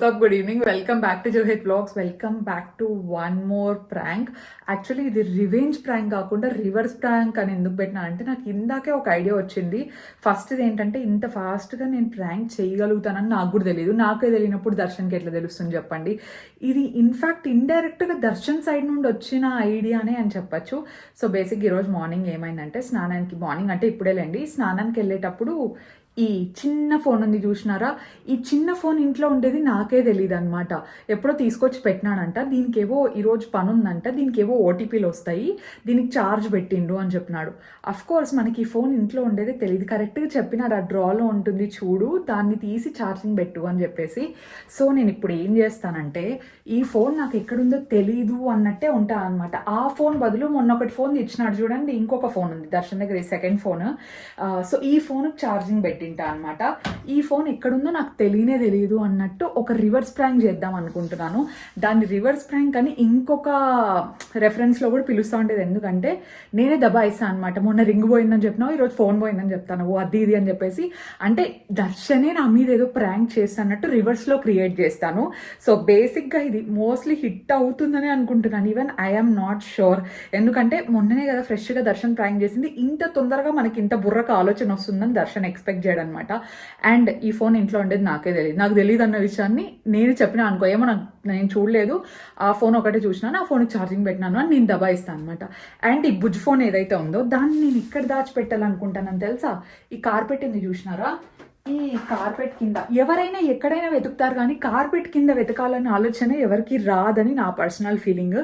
guys, good evening Good back Welcome back to welcome back to one more prank actually ఇది revenge prank కాకుండా reverse prank అని ఎందుకు పెట్టినా అంటే నాకు ఇందాకే ఒక ఐడియా వచ్చింది. ఫస్ట్ ఇది ఏంటంటే ఇంత ఫాస్ట్గా నేను ప్రాంక్ చేయగలుగుతానని నాకు కూడా తెలియదు నాకే తెలియనప్పుడు దర్శన్కి ఎట్లా తెలుస్తుంది చెప్పండి. ఇది ఇన్ఫ్యాక్ట్ ఇండైరెక్ట్గా దర్శన్ సైడ్ నుండి వచ్చిన ఐడియానే అని చెప్పచ్చు. సో బేసిక్ ఈరోజు మార్నింగ్ ఏమైందంటే స్నానానికి మార్నింగ్ అంటే ఇప్పుడే లేండి స్నానానికి వెళ్ళేటప్పుడు ఈ చిన్న ఫోన్ ఉంది చూసినారా? ఈ చిన్న ఫోన్ ఇంట్లో ఉండేది నాకే తెలియదు అనమాట ఎప్పుడో తీసుకొచ్చి పెట్టినాడంట. దీనికేవో ఈరోజు పని ఉందంట దీనికి ఏవో ఓటీపీలు వస్తాయి. దీనికి ఛార్జ్ పెట్టిండు అని చెప్పినాడు. కోర్స్ మనకి ఈ ఫోన్ ఇంట్లో ఉండేది తెలియదు కరెక్ట్గా చెప్పినాడు. ఆ డ్రాలో ఉంటుంది చూడు. దాన్ని తీసి ఛార్జింగ్ పెట్టు అని చెప్పేసి. సో నేను ఇప్పుడు ఏం చేస్తానంటే ఈ ఫోన్ నాకు ఎక్కడుందో తెలీదు అన్నట్టే ఉంటాను అనమాట ఆ ఫోన్ బదులు మొన్న ఒకటి ఫోన్ ఇచ్చినాడు చూడండి. ఇంకొక ఫోన్ ఉంది. దర్శన్ దగ్గర సెకండ్ ఫోన్ సో ఈ ఫోన్ ఛార్జింగ్ పెట్టింటా అనమాట ఈ ఫోన్ ఎక్కడుందో నాకు తెలియనే తెలియదు అన్నట్టు ఒక రివర్స్ ప్రాంక్ చేద్దాం అనుకుంటున్నాను. దాన్ని రివర్స్ ప్రాంక్ అని ఇంకొక రెఫరెన్స్లో కూడా పిలుస్తూ ఉండేది. ఎందుకంటే నేనే దబాయిస్తా అనమాట మొన్న రింగ్ పోయిందని చెప్పినావు ఈరోజు ఫోన్ పోయిందని చెప్తాను. ఓ అది ఇది అని చెప్పేసి. అంటే దర్శనే నా మీద ఏదో ప్రాంక్ చేస్తానట్టు రివర్స్లో క్రియేట్ చేస్తాను. సో బేసిక్గా ఇది మోస్ట్లీ హిట్ అవుతుందని అనుకుంటున్నాను. ఈవెన్ ఐఎమ్ నాట్ షూర్ ఎందుకంటే మొన్ననే కదా ఫ్రెష్గా దర్శన్ ప్రాంక్ చేసింది. ఇంత తొందరగా మనకి ఇంత బుర్రకు ఆలోచన వస్తుందని దర్శన్ ఎక్స్పెక్ట్ చేయడం అనమాట అండ్ ఈ ఫోన్ ఇంట్లో ఉండేది నాకే తెలియదు నాకు తెలియదు అన్న విషయాన్ని నేను చెప్పిన అనుకో ఏమో నాకు నేను చూడలేదు. ఆ ఫోన్ ఒకటే చూసినాను ఆ ఫోన్కి ఛార్జింగ్ పెట్టినాను అని నేను దబాయిస్తాను అనమాట అండ్ ఈ బుజ్ ఫోన్ ఏదైతే ఉందో దాన్ని నేను ఇక్కడ దాచిపెట్టాలనుకుంటానని తెలుసా? ఈ కార్పెట్ ఎందుకు చూసినారా? ఈ కార్పెట్ కింద. ఎవరైనా ఎక్కడైనా వెతుకుతారు కానీ కార్పెట్ కింద వెతకాలన్న ఆలోచన ఎవరికి రాదని నా పర్సనల్ ఫీలింగ్.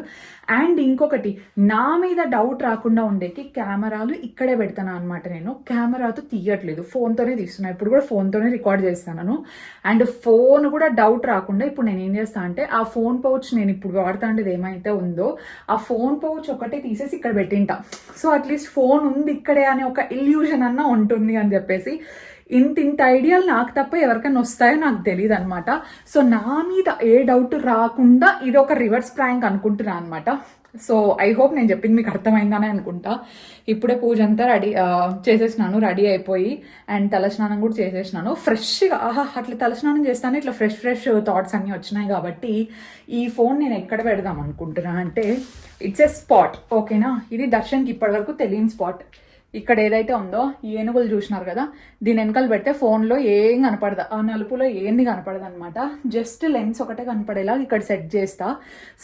అండ్ ఇంకొకటి నా మీద డౌట్ రాకుండా ఉండేకి కెమెరాలు ఇక్కడే పెడతాను అనమాట నేను. కెమెరాతో తీయట్లేదు. ఫోన్తోనే తీస్తున్నాను ఇప్పుడు కూడా ఫోన్తోనే రికార్డ్ చేస్తాను. అండ్ ఫోన్ కూడా డౌట్ రాకుండా ఇప్పుడు నేను ఏం చేస్తాను అంటే ఆ ఫోన్ పౌచ్ నేను ఇప్పుడు వాడుతాండేది ఏమైతే ఉందో ఆ ఫోన్ పౌచ్ ఒకటే తీసేసి ఇక్కడ పెట్టింటా. సో అట్లీస్ట్ ఫోన్ ఉంది ఇక్కడే అనే ఒక ఇల్యూషన్ అన్న ఉంటుంది అని చెప్పేసి ఇంత ఇంత ఐడియాలు నాకు తప్ప ఎవరికైనా వస్తాయో నాకు తెలియదు అనమాట సో నా మీద ఏ డౌట్ రాకుండా ఇది ఒక రివర్స్ ప్రాంక్ అనుకుంటున్నాను అనమాట సో ఐ హోప్ నేను చెప్పింది మీకు అర్థమైందని అనుకుంటా. ఇప్పుడే పూజ అంతా రెడీ చేసేసినాను రెడీ అయిపోయి అండ్ తలస్నానం కూడా చేసేసినాను. ఫ్రెష్గా ఆహా అట్లా తలస్నానం చేస్తాను ఇట్లా ఫ్రెష్ ఫ్రెష్ థాట్స్ అన్నీ వచ్చినాయి కాబట్టి ఈ ఫోన్ నేను ఎక్కడ పెడదాం అనుకుంటున్నా అంటే ఇట్స్ ఎ స్పాట్ ఓకేనా ఇది దర్శన్కి ఇప్పటివరకు తెలియని స్పాట్ ఇక్కడ ఏదైతే ఉందో ఈ ఏనుగులు చూసినారు కదా దీని వెనకాల పెడితే ఫోన్లో ఏం కనపడదు. ఆ నలుపులో ఏంది కనపడదు అనమాట జస్ట్ లెన్స్ ఒకటే కనపడేలా ఇక్కడ సెట్ చేస్తా.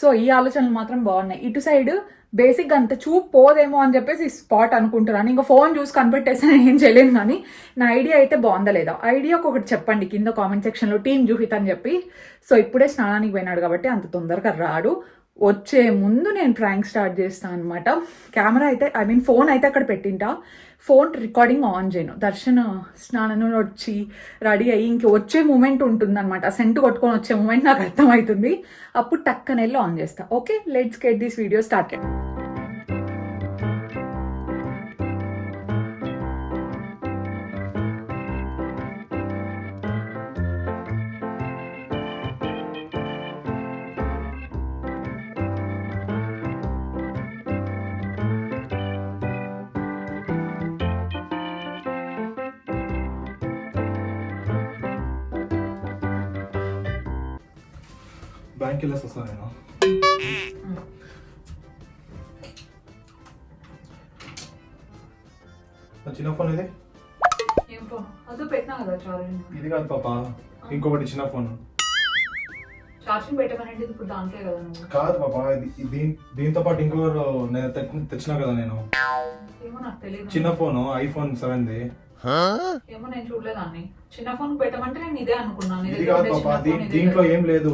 సో ఈ ఆలోచనలు మాత్రం బాగున్నాయి. ఇటు సైడ్ బేసిక్గా అంత చూపు పోదేమో అని చెప్పేసి స్పాట్ అనుకుంటున్నాను. ఇంకా ఫోన్ చూసి కనిపెట్టేసి నేను ఏం చేయలేను కానీ నా ఐడియా అయితే బాగుందా లేదా? ఐడియా ఒకటి చెప్పండి. కింద కామెంట్ సెక్షన్లో టీం జూహిత్ అని చెప్పి. సో ఇప్పుడే స్నానానికి పోయినాడు కాబట్టి అంత తొందరగా రాడు. వచ్చే ముందు నేను ప్రాంక్ స్టార్ట్ చేస్తాను అనమాట కెమెరా అయితే ఐ మీన్ ఫోన్ అయితే అక్కడ పెట్టింటా. ఫోన్ రికార్డింగ్ ఆన్ చేయను దర్శన స్నానం వచ్చి రెడీ అయ్యి ఇంక వచ్చే మూమెంట్ ఉంటుంది అనమాట కొట్టుకొని వచ్చే మూమెంట్ నాకు అర్థమవుతుంది. అప్పుడు టక్కన వెళ్ళి ఆన్ చేస్తా. Okay let's get this video started bank వెళ్ళేసి నేను చిన్న ఫోన్ ఇది అదో పెట్టినా కదా చార్జింగ్ ఇది కాదు పాప ఇంకొకటి చిన్న ఫోన్ చార్జింగ్ పెట్టమనంటే ఇప్పుడు దాంట్లో కదా కాదు పాప ఇది దీని దీంతో పాటు ఇంకొకరు నేను తెచ్చినా కదా నేను ఏమో నాకు తెలియదు చిన్న ఫోన్ ఐఫోన్ సెవెన్ది ఏమో నేను చూడలేదాన్ని చిన్న ఫోన్ పెట్టమంటే నేను ఇదే అనుకున్నాను ఇది కాదు పాప దీ- దీంట్లో. ఏం లేదు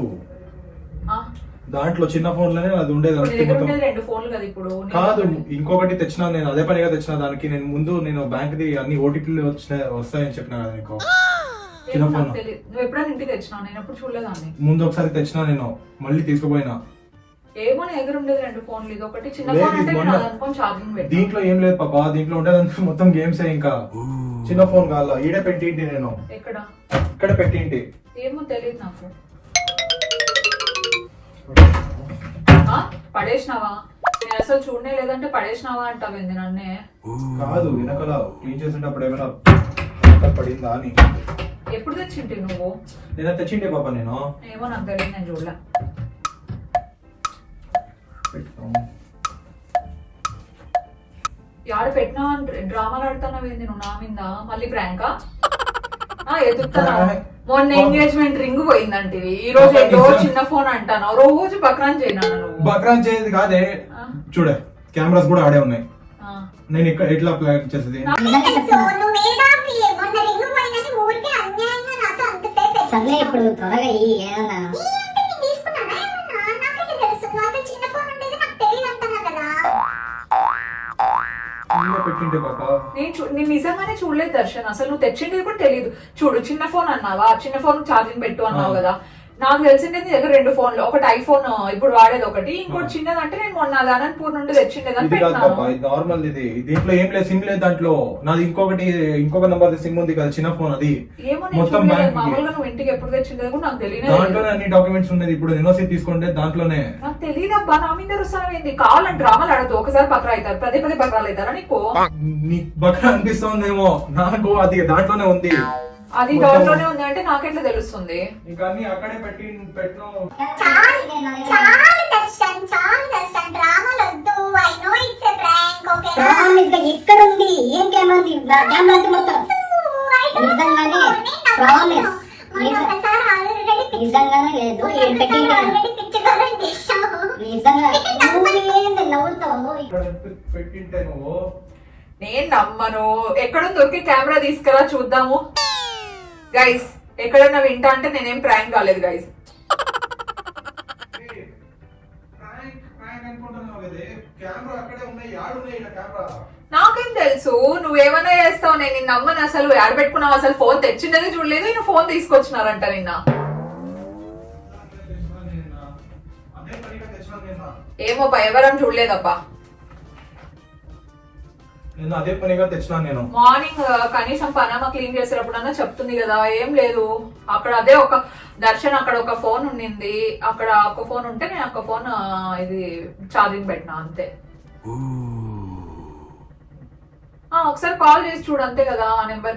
దాంట్లో చిన్న ఫోన్లోనే అది ఉండేది అంతే మొత్తం రెండు ఫోన్లు కదా ఇప్పుడు. కాదు ఇంకొకటి తెచ్చినా నేను అదే పనిగా తెచ్చిన దానికి నేను ముందు నేను బ్యాంక్ ది అన్ని ఓటీపీలు వచ్చినాయి వస్తాయని చెప్పిన కదా నీకు? చిన్న ఫోన్ నాకు తెలియదు నువ్వు ఎప్పుడైనా ఇంటికి తెచ్చినావు నేను ఎప్పుడు చూడలేదాన్ని ముందు ఒకసారి తెచ్చినా నేను మళ్ళీ తీసుకుపోయినా. ఏమో నీ దగ్గర ఉండేది రెండు ఫోన్లు. ఇది ఒకటి చిన్న లేదు, ఫోన్ అంటే ఇది నేను మొన్న- అది అనుకోని ఛార్జింగ్ పెట్టి. దీంట్లో ఏం లేదు పాప దీంట్లో ఉండేదంతా మొత్తం గేమ్సే ఇంకా. చిన్న ఫోన్ కాల ఈడే పెట్టింటి నేను. ఎక్కడ? ఇక్కడ పెట్టింటి. ఏమో తెలియదు నాకు. పడేసినావా? నేను అసలు చూడనే లేదంటే పడేసినావా అంటావేంది నన్నే? కాదు వెనకాల క్లీన్ చేసేటప్పుడు ఏమైనా పడిందా అని. ఎప్పుడు తెచ్చింటి నువ్వు? నేను తెచ్చిండే పాప నేను. ఏమో నాకు తెలియదు నేను చూడలే. యాడ పెట్టినా డ్రామాలు ఆడుతున్నావు ఏంది నువ్వు నా మీద? మళ్ళీ ప్రాంకా? Prank. మొన్న ఎంగేజ్మెంట్ రింగ్ పోయిందంటివి ఈ రోజు ఏదో చిన్న ఫోన్ అంటాను రోజు బక్రాన్ చేయనా బక్రాన్ చేసేది కాదే. చూడే కెమెరాస్ కూడా ఆడే ఉన్నాయి. ఆ. నేను ఇక్కడ ఎట్లా అప్లై చేసేది? సర్లే ఇప్పుడు త్వరగా ఈ ఏదన్నా. పాప? నేను నేను నిజంగానే చూడలేదు దర్శన్. అసలు నువ్వు తెచ్చిండేది కూడా తెలియదు చూడు చిన్న ఫోన్ అన్నావా? చిన్న ఫోన్ ఛార్జింగ్ పెట్టు అన్నావు. కదా. నాకు తెలిసిందే నీ దగ్గర రెండు ఫోన్లు. ఒకటి ఐఫోన్ ఇప్పుడు వాడేది ఒకటి. ఇంకోటి ఆ. చిన్నదంటే నేను మొన్న అనంతపూర్ నుండి తెచ్చిండేదని ఇది కాదు పాప పెట్టినాను ఇది నార్మల్ ఇది. దీంట్లో ఏం లేదు సిమ్ లేదు దాంట్లో. నాది ఇంకొకటి ఇంకొక నంబర్ సిమ్ ఉంది కదా చిన్న ఫోన్ అది. ఏమో నేను మొత్తం చూడలేదు. బ్యాంక్ మామూలుగా నువ్వు ఇంటికి ఎప్పుడు తెచ్చిండేది కూడా నాకు తెలియదు దాంట్లోనే అన్ని డాక్యుమెంట్స్ ఉన్నది. ఇప్పుడు ఎన్ఓసి తీసుకుంటే దాంట్లోనే. నాకు తెలియదబ్బా నా మీద రుస్తానం ఏంది? కావాలంటే డ్రామాలు ఆడతావు ఒకసారి పక్కన అవుతారు. పదే పదే పక్కన అవుతారా నీకు? నీకు బక్క అనిపిస్తుందేమో. నాకు అది దాంట్లోనే ఉంది. అది మొత్తం- దాంట్లోనే ఉంది అంటే నాకెట్లా తెలుస్తుంది? ఇంకా అన్ని అక్కడే పెట్టి ఇక్కడ ఉంది ఏం కెమెరా ఉంది? మొత్తం. నిజంగానే ప్రామిస్ నిజంగానే లేదు. నిజంగా. నవ్వుతావు? పెట్టింటే నువ్వు. నేను నమ్మను. ఎక్కడ దొరికి కెమెరా తీసుకురా చూద్దాము. గైస్ ఎక్కడన్నా వింటా అంటే నేనేం ప్రాంక్ కాలేదు గైస్ నాకేం తెలుసు నువ్వేమైనా చేస్తావు నేను నిన్ను నమ్మను అసలు యాడ పెట్టుకున్నావు అసలు ఫోన్ తెచ్చిండేది చూడలేదు నేను ఫోన్ తీసుకొచ్చినారంట నిన్న. ఏమో ఎవరం చూడలేదబ్బా. నేను అదే పనిగా తెచ్చినాను నేను. మార్నింగ్ కనీసం పనామా క్లీన్ చేసేటప్పుడన్నా చెప్తుంది కదా ఏం లేదు. అక్కడ అదే ఒక దర్శన్ అక్కడ ఒక ఫోన్ ఉండింది. అక్కడ ఒక ఫోన్ ఉంటే నేను ఒక ఫోన్ ఇది ఛార్జింగ్ పెట్టినా అంతే. ఆ, ఒకసారి కాల్ చేసి చూడు అంతే కదా ఆ నెంబర్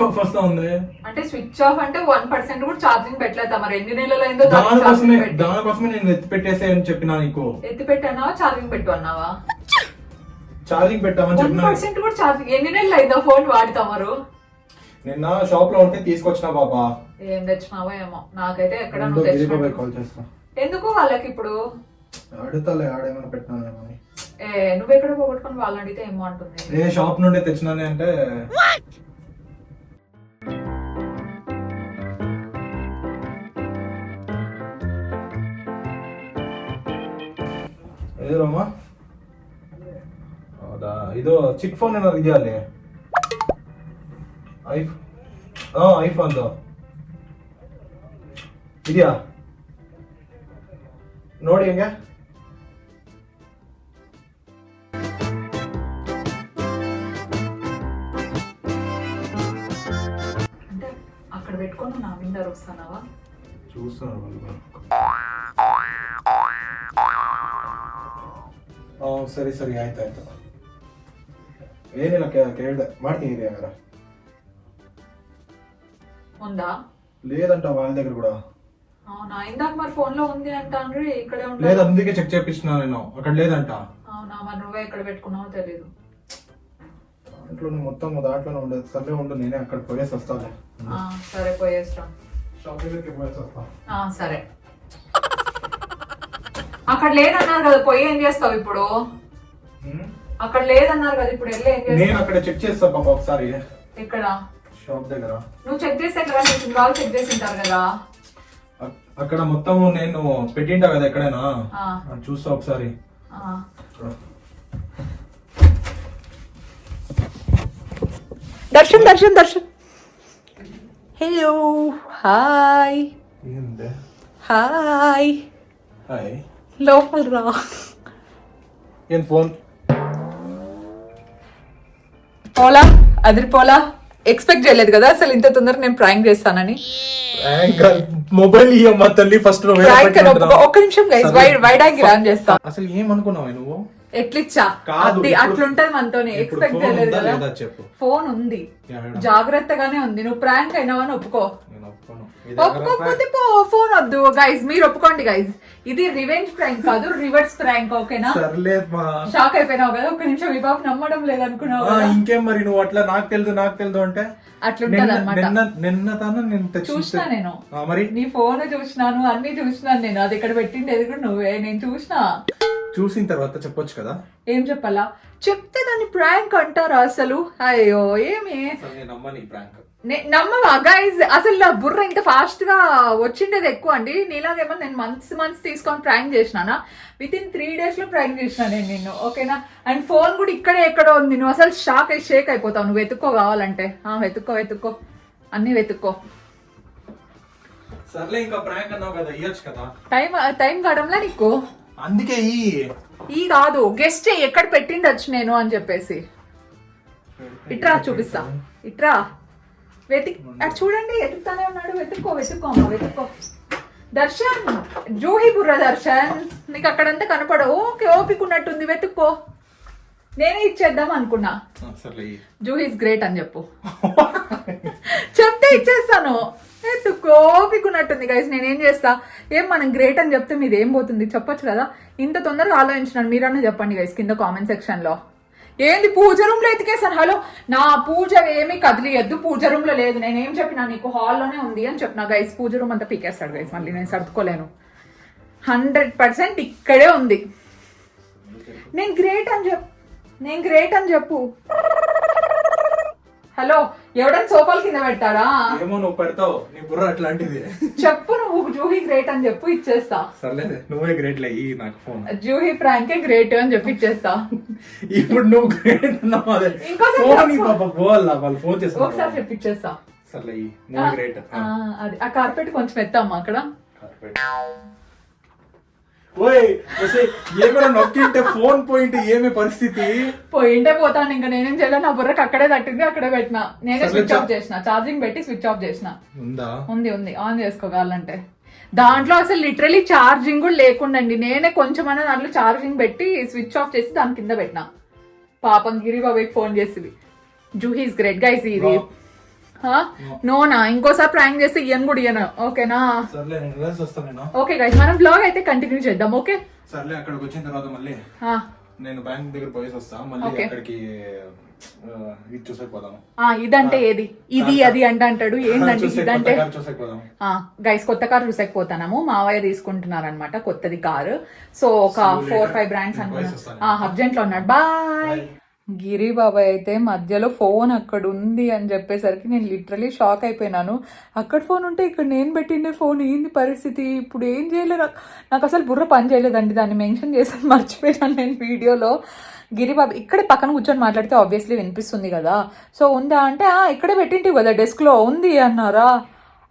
స్విచ్ ఆఫ్ వస్తా ఉంది అంటే స్విచ్ ఆఫ్ అంటే వన్ పర్సెంట్ కూడా ఛార్జింగ్ పెట్టలేదు మరి ఎన్ని నెలలు అయిందో దానికి దానికోసమే. దానికోసమే నేను ఎత్తి పెట్టేసే అని చెప్పినా నీకు. ఎత్తి పెట్టానావా ఛార్జింగ్ పెట్టు అన్నావా? ఛార్జింగ్ పెట్టామని వన్ చెప్పినా పర్సెంట్ కూడా ఛార్జింగ్ ఎన్ని నెలలు అయిందో ఫోన్ వాడుతామరు నిన్న షాప్లో ఉంటే తీసుకొచ్చిన బాబా ఏం తెచ్చినావో ఏమో. నాకైతే ఎక్కడ నువ్వు గిరి బాబాయ్ తెచ్చినావు కాల్ చేస్తా. ఎందుకు వాళ్ళకి ఇప్పుడు? అడుగుతాలే ఆడేమైనా పెట్టినానేమో అని. ఏ నువ్వెక్కడ పోగొట్టుకొని వాళ్ళని అడిగితే ఏమో అంటుంది. ఏ షాప్ నుండే తెచ్చినానే అంటే. ఏదమ్మా ಹೌದಾ ಇದು ಚಿಕ್ಕ ಫೋನ್ ಏನಾದ್ರು ಇದೆಯಾ ಅಲ್ಲಿ ಐಫ್ ಹಾ ಐಫೋನ್ದು ಇದೆಯಾ ನೋಡಿ ಹೆಂಗೆ అంటే అక్కడ పెట్టుకొని నా మీద వస్తానావా చూస్తున్నారు ಸರಿ ಸರಿ ಆಯ್ತು ಆಯ್ತು ಏನಿಲ್ಲ ಕೆ- ಕೇಳ್ದೆ ಮಾಡ್ತೀನಿ ఇది ಹಂಗಾರ ఉందా లేదంట వాళ్ళ దగ్గర కూడా అవునా ఇందాక మరి ఫోన్ లో ఉంది అంటాండ్రి ఇక్కడే లేదు ఉంటా అందుకే చెక్ చేపించిన నేను అక్కడ లేదంట అవునా మరి నువ్వే ఎక్కడ పెట్టుకున్నావో తెలీదు దాంట్లో మొత్తం దాంట్లోనే ఉండదు సర్లే ఉండు నేనే అక్కడ పోయేసి వస్తాను ఆ, సరే పోయేస్తాం షాప్ దగ్గరికి పోయేసి వస్తా ఆ, సరే అక్కడ లేదన్నారు కదా పోయి ఏం చేస్తావు ఇప్పుడు హ్మ్? అక్కడ లేదన్నారు కదా ఇప్పుడు వెళ్ళి ఏం నేను చేస్తావు? అక్కడ చెక్ చేస్తా పాప ఒకసారి. ఇక్కడ షాప్ దగ్గర. నువ్వు చెక్ చేస్తే కదా నీకు వాళ్ళు చెక్ చేసి ఉంటారు కదా. అక్- అక్కడ మొత్తం నేను పెట్టింటా కదా ఎక్కడైనా. ఆ, అది చూస్తా ఒకసారి. ఆ. దర్శన్ దర్శన్ దర్శన్. హలో హాయ్ ఏందే? హాయ్ హాయ్ లోపల రా. ఏం ఫోన్? పోలా? అదిరిపోలా ఎక్స్పెక్ట్ చేయలేదు కదా? అసలు ఇంత తొందరగా నేను ప్రాంక్ చేస్తానని. మొబైల్ ఇయ్యమ్మా తల్లి ఫస్ట్? ఒక్క నిమిషం guys wide wide angle on చేస్తా అసలు ఏమనుకున్నావు నువ్వు? ఎట్లిచ్చా? అది అట్లుంటది మనతోనే ఎక్స్పెక్ట్ చేయలేదు కదా. ఫోన్ ఉంది? జాగ్రత్తగానే ఉంది. నువ్వు ప్రాంక్ అయినావని ఒప్పుకో. ఒప్పుకోకపోతే పో ఫోన్ వద్దు. గైస్ మీరు ఒప్పుకోండి గైస్ ఇది రివెంజ్ ప్రాంక్ కాదు రివర్స్ ప్రాంక్ ఓకేనా షాక్ అయిపోయినావు కదా? ఒక్క నిమిషం ఈ బాబు నమ్మడం లేదనుకున్నావు ఇంకేం మరి? నువ్వు అట్లా నాకు తెలుసు నాకు తెలుసు అంటే? చూసినా నేను. మరి? నీ ఫోన్ చూసినాను అన్ని చూసినాను నేను. అది ఇక్కడ పెట్టిండేది కూడా నువ్వే. నేను చూసినా. చూసిన తర్వాత చెప్పొచ్చు కదా? ఏం చెప్పాలా? చెప్తే దాన్ని ప్రాంక్ అంటారా అసలు? అయ్యో ఏమి? నమ్మని ప్రాంక్. నమ్మవా? గైజ్ అసలు నా బుర్ర ఇంత ఫాస్ట్గా వచ్చిండేది ఎక్కువ అండి. నీలాగేమో నేను మంత్స్ మంత్స్ తీసుకొని ప్రాంక్ చేసినానా? విత్ ఇన్ త్రీ డేస్లో ప్రాంక్ చేసిన నేను నిన్ను ఓకేనా? అండ్ ఫోన్ కూడా ఇక్కడే ఎక్కడో ఉంది. నువ్వు అసలు షాక్ అయి షేక్ అయిపోతావు. నువ్వు వెతుక్కో కావాలంటే. ఆ, వెతుక్కో వెతుక్కో. అన్ని వెతుక్కో. సర్లే ఇంకా ప్రాంక్ అన్నావు కదా ఇయ్యొచ్చు కదా? టైం టైం గడంలా నీకు? అందుకే ఈ ఈ కాదు గెస్ట్ ఎక్కడ పెట్టిండొచ్చు నేను అని చెప్పేసి. ఇట్రా చూపిస్తా. ఇట్రా. వెతిక్ అది చూడండి వెతుకుతానే ఉన్నాడు. వెతుక్కో వెతుక్కో అమ్మ వెతుక్కో. దర్శన్ జూహి బుర్ర దర్శన్. నీకు అక్కడంతా కనపడ ఓకే ఓపిక ఉన్నట్టుంది వెతుక్కో. నేనే ఇచ్చేద్దాం అనుకున్నా. జూహీస్ గ్రేట్ అని చెప్పు. చెప్తే ఇచ్చేస్తాను. ఎత్తుకో గైస్ నేనేం చేస్తా? ఏం మనం గ్రేట్ అని చెప్తే మీది ఏం పోతుంది? చెప్పొచ్చు కదా? ఇంత తొందరగా ఆలోచించినాను. మీరన్నా చెప్పండి గైస్ కింద కామెంట్ సెక్షన్లో ఏంది? పూజ రూమ్లో ఎతికేసాను హలో? నా పూజ ఏమీ కదిలియద్దు. పూజ రూమ్లో లేదు. నేనేం చెప్పినా నీకు హాల్లోనే ఉంది అని చెప్పిన గైస్ పూజ రూమ్ అంతా పీకేస్తాడు గైస్ మళ్ళీ నేను సర్దుకోలేను. హండ్రెడ్ పర్సెంట్ ఇక్కడే ఉంది. నేను గ్రేట్ అని చెప్పు నేను గ్రేట్ అని చెప్పు. హలో ఎవడని సోఫాల కింద పెట్టారా ఏమో నువ్వు పెడతావు నీ బుర్ర అట్లాంటిది. చెప్పు నువ్వు జూహీ గ్రేట్ అని చెప్పు ఇచ్చేస్తా. సర్లే నువ్వే గ్రేట్ లే ఈ నాకు ఫోన్ జూహీ ప్రాంకే గ్రేట్ అని చెప్పి ఇచ్చేస్తా. ఇప్పుడు నువ్వు గ్రేట్ అన్నావు అదే. ఫోన్. పాప పోవాలా వాళ్ళు ఫోన్ ఒకసారి చేస్తారు చెప్పిచ్చేస్తా సర్లే నువ్వు గ్రేట్ ఆ, అది ఆ కార్పెట్ కొంచెం ఎత్తామ్మా అక్కడ. ఓయ్ ఒసేయ్, ఏమైనా నొక్కింటే ఫోన్ పోయింటే ఏమి పరిస్థితి? పోయింటే పోతాను ఇంకా నేనేం చేయలేదు నా బుర్రకు అక్కడే తట్టింది అక్కడే పెట్టినా. నేనే స్విచ్ ఆఫ్. చేసిన ఛార్జింగ్ పెట్టి స్విచ్ ఆఫ్ చేసిన. ఉందా? ఉంది ఉంది ఆన్ చేసుకోగలంటే. దాంట్లో అసలు లిటరలీ ఛార్జింగ్ కూడా లేకుండండి నేనే కొంచెమైనా దాంట్లో ఛార్జింగ్ పెట్టి స్విచ్ ఆఫ్ చేసి దాని కింద పెట్టినా. పాపం గిరిబాబుకి ఫోన్ చేసింది జూహీస్ గ్రేట్. గైస్ ఇది నోనా ఇంకోసారి ప్రాంక్ చేస్తే ఇయ్యను కూడా ఇయ్యను ఓకేనా? ఓకే గైస్ మనం బ్లాగ్ అయితే కంటిన్యూ చేద్దాం ఓకే సర్లే అక్కడికి వచ్చిన తర్వాత మళ్ళీ నేను బ్యాంక్ దగ్గర పోయేసి వస్తా మళ్ళీ. అక్కడికి ఇదంటే ఏది? ఇది అది అంటే అంటాడు ఏంటంటే ఇదంటే? గైస్ కొత్త కార్ చూసకపోతాము మావయ్య తీసుకుంటున్నారనమాట కొత్తది కారు సో ఒక ఫోర్. ఫైవ్ బ్రాండ్స్ నేను అనుకున్నా voice వస్తాను. హబ్జెంట్లో ఉన్నాడు. బాయ్. గిరి బాబాయ్ అయితే మధ్యలో ఫోన్ అక్కడ ఉంది అని చెప్పేసరికి నేను లిటరలీ షాక్ అయిపోయినాను. అక్కడ ఫోన్ ఉంటే ఇక్కడ నేను పెట్టిండే ఫోన్ ఏంది పరిస్థితి? ఇప్పుడు ఏం చేయలేదు నాకు అసలు బుర్ర పని చేయలేదండి దాన్ని మెన్షన్ చేసాను మర్చిపోయినాను నేను వీడియోలో. గిరిబాబు ఇక్కడే పక్కన కూర్చొని మాట్లాడితే ఆబ్వియస్లీ వినిపిస్తుంది కదా. సో ఉందా అంటే ఇక్కడే పెట్టింటివి కదా డెస్క్లో ఉంది అన్నారా?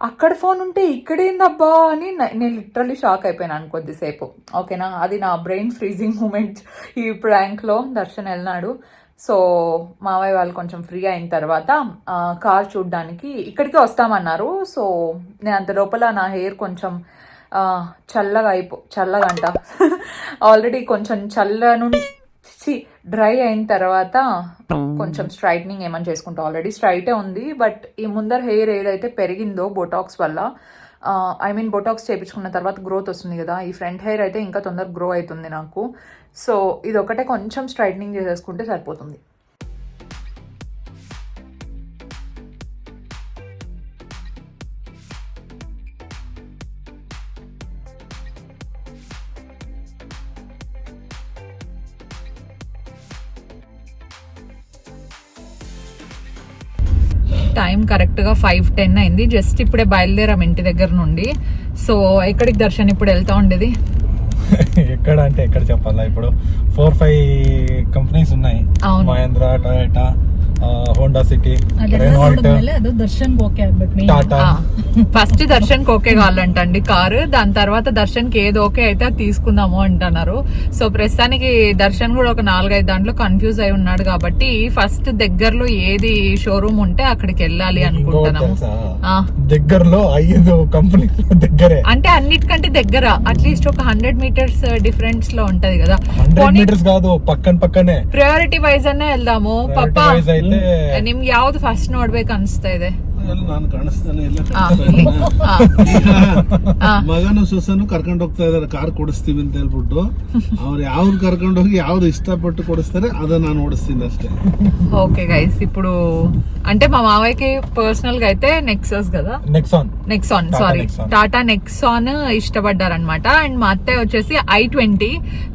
అక్కడ ఫోన్ ఉంటే ఇక్కడేందబ్బా అని నేను లిటరలీ షాక్ అయిపోయినాను కొద్దిసేపు. ఓకేనా? అది నా బ్రెయిన్ ఫ్రీజింగ్ మూమెంట్ ఈ ప్రాంక్లో. దర్శన్ వెళ్ళినాడు. సో మావయ్య వాళ్ళు కొంచెం ఫ్రీ అయిన తర్వాత కార్ చూడడానికి ఇక్కడికి వస్తామన్నారు. సో నేను అంత లోపల నా హెయిర్ కొంచెం చల్లగా అయిపో చల్లగంట. ఆల్రెడీ కొంచెం చల్ల నుండి డ్రై అయిన తర్వాత కొంచెం స్ట్రైట్నింగ్ ఏమని చేసుకుంటా. ఆల్రెడీ స్ట్రైటే ఉంది బట్ ఈ ముందర హెయిర్ ఏదైతే పెరిగిందో బొటాక్స్ వల్ల ఐ మీన్ బొటాక్స్ చేయించుకున్న తర్వాత గ్రోత్ వస్తుంది కదా. ఈ ఫ్రంట్ హెయిర్ అయితే ఇంకా తొందరగా గ్రో అవుతుంది నాకు. సో ఇది ఒకటే కొంచెం స్ట్రైట్నింగ్ చేసేసుకుంటే సరిపోతుంది. టైం కరెక్ట్గా ఫైవ్ టెన్ అయింది. జస్ట్ ఇప్పుడే బయలుదేరాం ఇంటి దగ్గర నుండి. సో ఎక్కడికి దర్శన్ ఇప్పుడు వెళ్తా ఉండేది? ఎక్కడ అంటే ఎక్కడ చెప్పాలా? ఇప్పుడు ఫోర్ ఫైవ్ కంపెనీస్ ఉన్నాయి. Mahindra Toyota Honda City Renault Tata ನೋಡಿದ್ಮೇಲೆ ಅದು ದರ್ಶನ್ ಓಕೆ ಆಗ್ಬೇಕು main. Tata first Darshan okay కావాలంటండి car దాని తర్వాత దర్శన్ కి ఏది ఓకే అయితే అది తీసుకుందాము అంటున్నారు సో ప్రస్తుతానికి దర్శన్ కూడా ఒక నాలుగైదు దాంట్లో కన్ఫ్యూజ్ అయి ఉన్నాడు కాబట్టి ఫస్ట్ దగ్గరలో ఏది షోరూమ్ ఉంటే అక్కడికి వెళ్ళాలి అనుకుంటున్నాము ఆ. దగ్గరలో ఐదు కంపెనీ దగ్గరే అంటే అన్నిటికంటే దగ్గర అట్లీస్ట్ ఒక హండ్రెడ్ మీటర్స్ డిఫరెన్స్ లో ఉంటది కదా హండ్రెడ్ మీటర్స్ కాదు పక్కన పక్కనే ಪ್ರಯಾರಿಟಿ ವೈಸ್ ಅನ್ನೇ ಎಲ್ದಾಮು ಪಪ್ಪ Priority wise అయితే ನಿಮ್ಗೆ ಯಾವ್ದು ಫಸ್ಟ್ ನೋಡ್ಬೇಕು ಅನ್ಸ್ತಾ ಇದೆ ಎಲ್ಲ ನಾನು ಕಾಣಿಸ್ತಾನೆ ಎಲ್ಲ ಆ, ಕಾಣಿಸ್ತಾ ಇಲ್ಲಿ. ಇಲ್ಲ. ಆ. ಆ, ಮಗನು ಸೊಸನು ಕರ್ಕೊಂಡು ಹೋಗ್ತಾ ಇದಾರೆ ಕಾರ್ ಕೊಡಿಸ್ತೀವಿ ಅಂತ ಹೇಳ್ಬಿಟ್ಟು ಅವ್ರು ಯಾವ್ದು ಕರ್ಕೊಂಡು ಹೋಗಿ ಯಾವ್ದು ಇಷ್ಟಪಟ್ಟು ಕೊಡಿಸ್ತಾರೆ ಅದನ್ನ ನಾನು ಓಡಿಸ್ತೀನಿ ಅಷ್ಟೇ ఓకే గైస్ ఇప్పుడు అంటే మా మావయ్యకి పర్సనల్ గా అయితే నెక్సస్ కదా Nexon Nexon Tata sorry Nexon. Tata Nexon ఇష్టపడ్డారనమాట and మా అత్తయ్య వచ్చేసి I twenty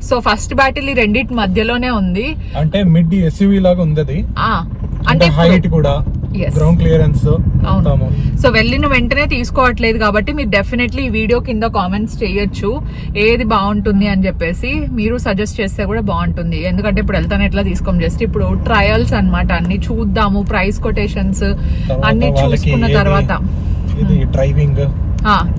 so first battle ఈ రెండింటి మధ్యలోనే ఉంది అంటే మిడ్ ఎస్యూవి లాగా ఉంది అది ఆ అంటే అంటే హైట్ కూడా Yes. గ్రౌండ్ క్లియరెన్స్ అవును. సో వెళ్ళిన వెంటనే తీసుకోవట్లేదు కాబట్టి మీరు డెఫినెట్లీ ఈ వీడియో కింద కామెంట్స్ చేయొచ్చు. ఏది బాగుంటుంది అని చెప్పేసి మీరు సజెస్ట్ చేస్తే కూడా బాగుంటుంది. ఎందుకంటే ఇప్పుడు వెళ్తాను ఎట్లా తీసుకోం జస్ట్ ఇప్పుడు ట్రయల్స్ అన్నమాట. అన్ని చూద్దాము ప్రైస్ కొటేషన్స్ అన్ని చూసుకున్న తర్వాత. డ్రైవింగ్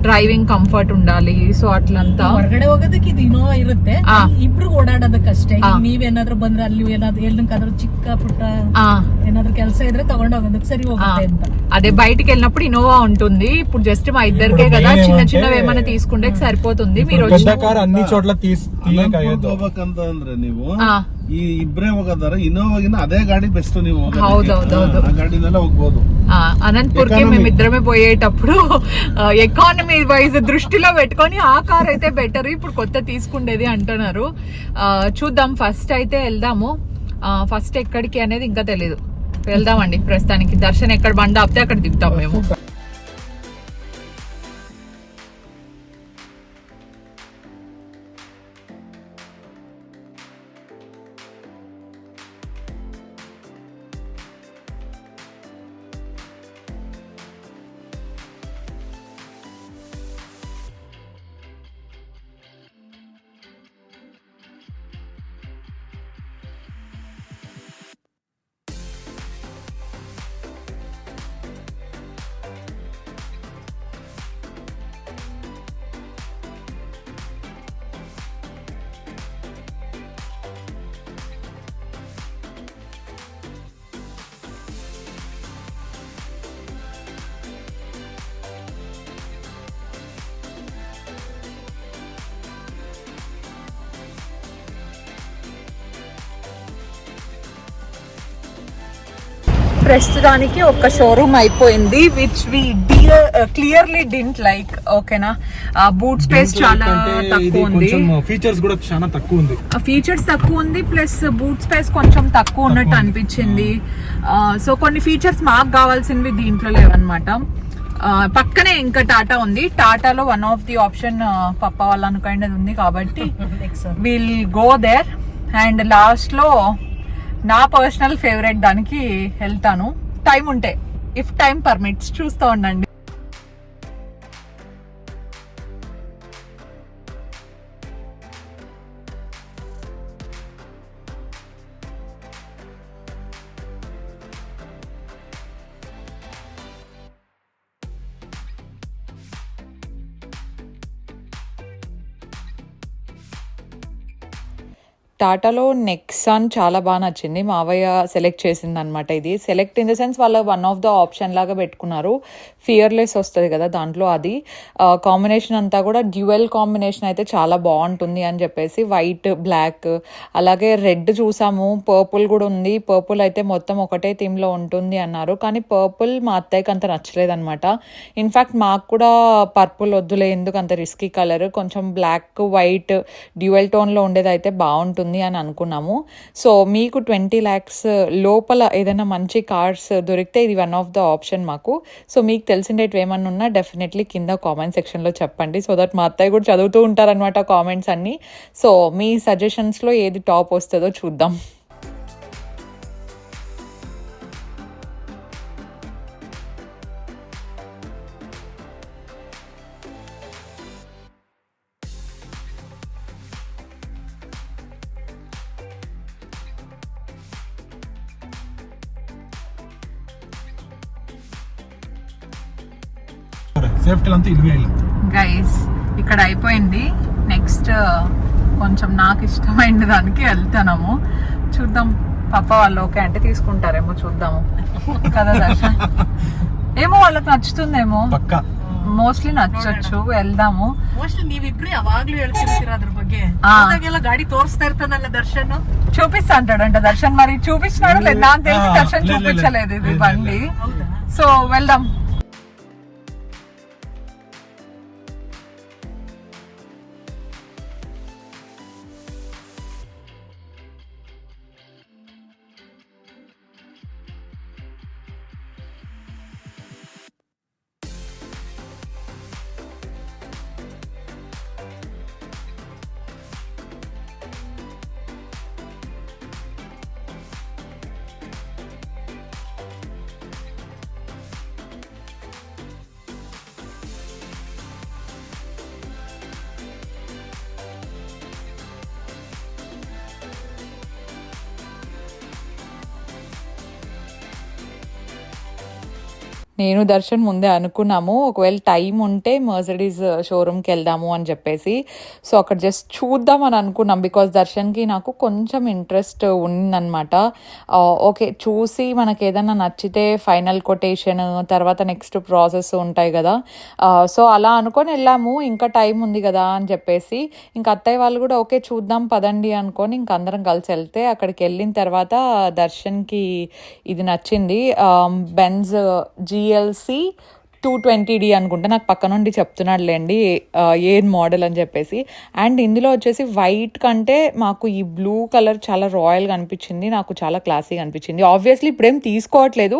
డ్రైవింగ్ కంఫర్ట్ ఉండాలి సో అట్లంతా ಹೊರಗಡೆ ಹೋಗೋದಕ್ಕೆ ಇದು ಇನೋವಾ ಇರುತ್ತೆ ಆ. ಇಬ್ರು ಓಡಾಡೋದಕ್ಕಷ್ಟೇ ಆ. ಈಗ ನೀವೇನಾದ್ರೂ ಬಂದ್ರೆ ಅಲ್ಲಿ ಏನಾದ್ರು ಎಲ್ಲಂಕಾದ್ರೂ ಚಿಕ್ಕ ಪುಟ್ಟ ఆ, ಏನಾದ್ರೂ ಕೆಲಸ ಇದ್ರೆ ತಗೊಂಡ್ ಹೋಗೋದಕ್ಕೆ ಸರಿ ಹೋಗುತ್ತೆ ಅಂತ అదే బయటికి వెళ్ళినప్పుడు ఇనోవా ఉంటుంది ఇప్పుడు జస్ట్ మా ఇద్దరికే ఇప్పుడు కదా main చిన్న ఏమంటే- చిన్నవి ఏమైనా తీసుకుంటే సరిపోతుంది మీరు పెద్ద వచ్చి కార్ అన్ని చోట్ల తీసి ಅನಂತಪುರಕ್ಕೆ తీయకయ్యదు ಹೋಗ್ಬೇಕಂತ ಅಂದ್ರೆ ನೀವು ಆ. ಈ ಇಬ್ರೇ ಹೋಗೋದಾರ ಇನೋವಾಗಿನ ಅದೇ ಗಾಡಿ ಬೆಸ್ಟ್ ನೀವು ಹೋಗೋದಕ್ಕೆ. ಹೌದೌದೌದು. ಆ ಗಾಡಿನೆಲ್ಲ ಹೋಗ್ಬೋದು ఆ, అనంతపూర్కి. మేమిద్దరమే పోయేటప్పుడు ఎకానమీ వైజ్ దృష్టిలో పెట్టుకొని ఆ కార్ అయితే బెటర్ ఇప్పుడు కొత్త తీసుకుండేది అంటున్నారు. ఆ, చూద్దాం ఫస్ట్ అయితే వెళ్దాము. ఫస్ట్ ఎక్కడికి అనేది ఇంకా తెలియదు వెళ్దామండి ప్రస్తుతానికి. దర్శన్ ఎక్కడ బండి ఆపితే అక్కడ దిగుతాం మేము. ప్రస్తుతానికి ఒక షోరూమ్ అయిపోయింది which we clearly didn't like ఓకేనా బూట్ స్పేస్ చాలా తక్కువ ఉంది. ఫీచర్స్ కూడా చాలా తక్కువ ఉంది. ఫీచర్స్ తక్కువ ఉంది ప్లస్ బూట్ స్పేస్ కొంచెం తక్కువ ఉన్నట్టు అనిపించింది. సో కొన్ని ఫీచర్స్ మాకు కావాల్సినవి దీంట్లో లేవన్నమాట. పక్కనే ఇంకా టాటా ఉంది. టాటాలో వన్ ఆఫ్ ది ఆప్షన్ పప్ప వాళ్ళు అనుకునేది ఉంది కాబట్టి విల్ గో దేర్ అండ్ లాస్ట్లో నా పర్సనల్ ఫేవరెట్ దానికి వెళ్తాను. టైం ఉంటే ఇఫ్ టైం పర్మిట్స్ చూస్తూ ఉండండి. టాటాలో నెక్సాన్ చాలా బాగా నచ్చింది. మావయ్య సెలెక్ట్ చేసింది అనమాట ఇది. సెలెక్ట్ ఇన్ ద సెన్స్ వాళ్ళ వన్ ఆఫ్ ద ఆప్షన్ లాగా పెట్టుకున్నారు. ఫియర్లెస్ వస్తుంది కదా దాంట్లో అది. కాంబినేషన్ అంతా కూడా డ్యూయల్ కాంబినేషన్ అయితే చాలా బాగుంటుంది అని చెప్పేసి వైట్ బ్లాక్ అలాగే రెడ్ చూసాము. పర్పుల్ కూడా ఉంది. పర్పుల్ అయితే మొత్తం ఒకటే థీమ్లో ఉంటుంది అన్నారు. కానీ పర్పుల్ మా అత్తయ్యకి అంత నచ్చలేదనమాట ఇన్ఫ్యాక్ట్ మాకు కూడా పర్పుల్ వద్దులే ఎందుకు అంత రిస్కీ కలర్ కొంచెం బ్లాక్ వైట్ డ్యూయల్ టోన్లో ఉండేది అయితే బాగుంటుంది. అని అనుకున్నాము. సో మీకు ట్వంటీ ల్యాక్స్ లోపల ఏదైనా మంచి కార్స్ దొరికితే ఇది వన్ ఆఫ్ ద ఆప్షన్ మాకు. సో మీకు తెలిసిండేటివి ఏమన్నా ఉన్నా డెఫినెట్లీ కింద కామెంట్ సెక్షన్లో చెప్పండి. సో దట్ మా అత్తయ్య కూడా చదువుతూ ఉంటారనమాట కామెంట్స్ అన్నీ. సో మీ సజెషన్స్లో ఏది టాప్ వస్తుందో చూద్దాం. సేఫ్టీ అంతా ఇల్లు ಇಲ್ಲ గైస్ ఇక్కడ అయిపోయింది నెక్స్ట్ కొంచెం నాకు ఇష్టమైన దానికి వెళ్తాము చూద్దాం పాప వాళ్ళు ఓకే అంటే తీసుకుంటారేమో చూద్దాము కదా దర్శన్ ఏమో వాళ్ళకి నచ్చుతుందేమో ಪಕ್ಕ మోస్ట్లీ నచ్చొచ్చు వెళ్దాము ಮೋಸ್ಟ್ಲಿ ನೀವಿಬ್ರು ಯಾವಾಗ್ಲೂ ಹೇಳ್ತಿರ್ತೀರ ಅದ್ರ ಬಗ್ಗೆ ಆ. ಹೋದಾಗೆಲ್ಲ ಗಾಡಿ ತೋರಿಸ್ತಾ ಇರ್ತಾನಲ್ಲ ದರ್ಶನ್ చూపిస్తా అంటాడంట దర్శన్ మరి చూపించినాడు లేదు నాకు తెలిసి ఆ, దర్శన్ లేదు, లేదు, చూపించలేదు ఇది లేదు, బండి ಹೌದಾ సో వెళ్దాం నేను దర్శన్ ముందే అనుకున్నాము ఒకవేళ టైం ఉంటే మర్సిడీస్ uh, షోరూమ్కి వెళ్దాము అని చెప్పేసి. సో అక్కడ జస్ట్ చూద్దాం అని అనుకున్నాం బికాస్ దర్శన్కి నాకు కొంచెం ఇంట్రెస్ట్ ఉందన్నమాట. Uh, ఓకే చూసి మనకి ఏదైనా నచ్చితే ఫైనల్ కొటేషన్ తర్వాత నెక్స్ట్ ప్రాసెస్ ఉంటాయి కదా. Uh, సో అలా అనుకొని వెళ్ళాము. ఇంకా టైం ఉంది కదా అని చెప్పేసి. ఇంకా అత్తయ్య వాళ్ళు కూడా ఓకే చూద్దాం పదండి అనుకొని ఇంక అందరం కలిసి వెళ్తే అక్కడికి వెళ్ళిన తర్వాత దర్శన్కి ఇది నచ్చింది. Um, Benz DLC two twenty D అనుకుంటే నాకు పక్క నుండి చెప్తున్నాడులేండి ఏ మోడల్ అని చెప్పేసి. అండ్ ఇందులో వచ్చేసి వైట్ కంటే మాకు ఈ బ్లూ కలర్ చాలా రాయల్గా అనిపించింది నాకు చాలా క్లాసీగా అనిపించింది ఆబ్వియస్లీ ఇప్పుడేం తీసుకోవట్లేదు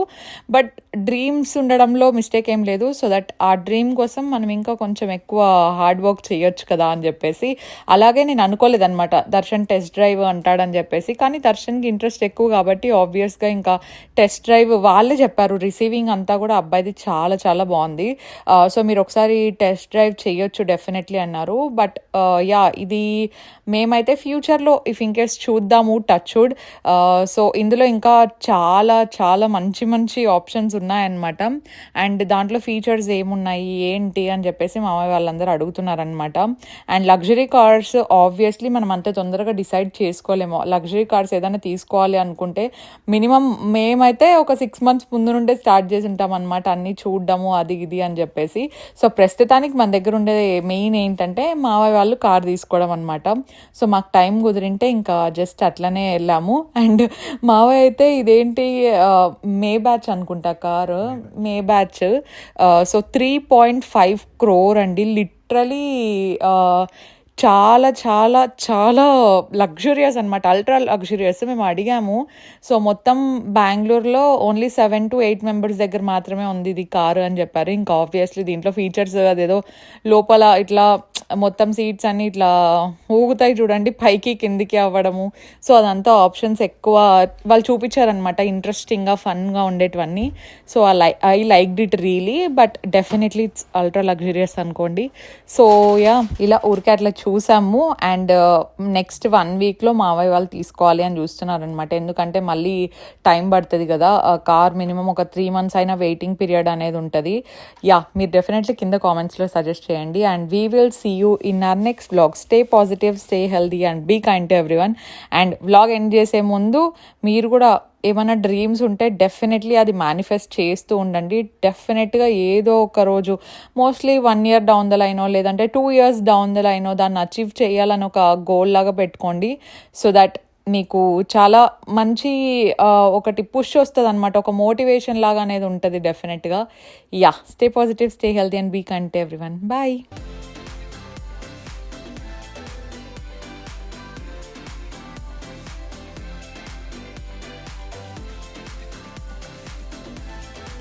బట్ డ్రీమ్స్ ఉండడంలో మిస్టేక్ ఏం లేదు. సో దట్ ఆ డ్రీమ్ కోసం మనం ఇంకా కొంచెం ఎక్కువ హార్డ్ వర్క్ చేయొచ్చు కదా అని చెప్పేసి. అలాగే నేను అనుకోలేదన్నమాట దర్శన్ టెస్ట్ డ్రైవ్ అంటాడని చెప్పేసి. కానీ దర్శన్కి ఇంట్రెస్ట్ ఎక్కువ కాబట్టి ఆబ్వియస్గా ఇంకా టెస్ట్ డ్రైవ్ వాళ్ళే చెప్పారు రిసీవింగ్ అంతా కూడా అబ్బాయిది చాలా చాలా బాగుంది. సో మీరు ఒకసారి టెస్ట్ డ్రైవ్ చేయొచ్చు డెఫినెట్లీ అన్నారు. బట్ యా ఇది మేమైతే ఫ్యూచర్లో ఇఫ్ ఇన్కేస్ చూద్దాము టచ్ సో ఇందులో ఇంకా చాలా చాలా మంచి మంచి ఆప్షన్స్ ఉన్నాయన్నమాట. అండ్ దాంట్లో ఫీచర్స్ ఏమున్నాయి ఏంటి అని చెప్పేసి మామయ్య వాళ్ళందరూ అడుగుతున్నారనమాట అండ్ లగ్జరీ కార్స్ ఆబ్వియస్లీ మనం అంత తొందరగా డిసైడ్ చేసుకోలేము. లగ్జరీ కార్స్ ఏదైనా తీసుకోవాలి అనుకుంటే మినిమం మేమైతే ఒక సిక్స్ మంత్స్ ముందు నుండే స్టార్ట్ చేసి ఉంటాం అనమాట అన్నీ చూడడము అది ఇది అని చెప్పేసి. సో ప్రస్తుతానికి మన దగ్గర ఉండే మెయిన్ ఏంటంటే మావయ్య వాళ్ళు కార్ తీసుకోవడం అనమాట సో మాకు టైం కుదిరింటే ఇంకా జస్ట్ అట్లనే వెళ్ళాము. అండ్ మావయ్య అయితే ఇదేంటి మే బ్యాచ్ అనుకుంటా car. Maybach. So three point five crore అండి. లిటరలీ చాలా చాలా చాలా లగ్జూరియస్ అనమాట అల్ట్రా లగ్జూరియస్ మేము అడిగాము. సో మొత్తం బెంగళూరులో only seven to eight members దగ్గర మాత్రమే ఉంది ఇది కారు అని చెప్పారు. ఇంకా ఆబ్వియస్లీ దీంట్లో ఫీచర్స్ అదేదో లోపల ఇట్లా మొత్తం సీట్స్ అన్ని ఇట్లా ఊగుతాయి చూడండి పైకి కిందికి అవ్వడము. సో అదంతా ఆప్షన్స్ ఎక్కువ వాళ్ళు చూపించారనమాట ఇంట్రెస్టింగ్గా ఫన్గా ఉండేటివన్నీ. So I lie I like it really but definitely it's ultra luxurious అనుకోండి. సో యా ఇలా ఊరికే అట్లా చూసాము. అండ్ నెక్స్ట్ వన్ వీక్లో మావయ్య వాళ్ళు తీసుకోవాలి అని చూస్తున్నారనమాట ఎందుకంటే మళ్ళీ టైం పడుతుంది కదా. కార్ మినిమం ఒక త్రీ మంత్స్ అయినా వెయిటింగ్ పీరియడ్ అనేది ఉంటుంది. యా మీరు డెఫినెట్లీ కింద కామెంట్స్లో సజెస్ట్ చేయండి. And we will see you in our next vlog stay positive stay healthy and be kind to everyone and vlog end చేసే ముందు మీరు కూడా ఏమైనా డ్రీమ్స్ ఉంటే డెఫినెట్లీ అది మేనిఫెస్ట్ చేస్తూ ఉండండి. డెఫినెట్గా ఏదో ఒక రోజు mostly one year down the లైనో లేదంటే టూ ఇయర్స్ డౌన్ ద లైనో దాన్ని అచీవ్ చేయాలని ఒక గోల్ లాగా పెట్టుకోండి. సో దట్ నీకు చాలా మంచి ఒకటి పుష్ వస్తుంది అనమాట ఒక మోటివేషన్ లాగా అనేది ఉంటుంది డెఫినెట్గా yeah stay positive stay healthy and be kind everyone bye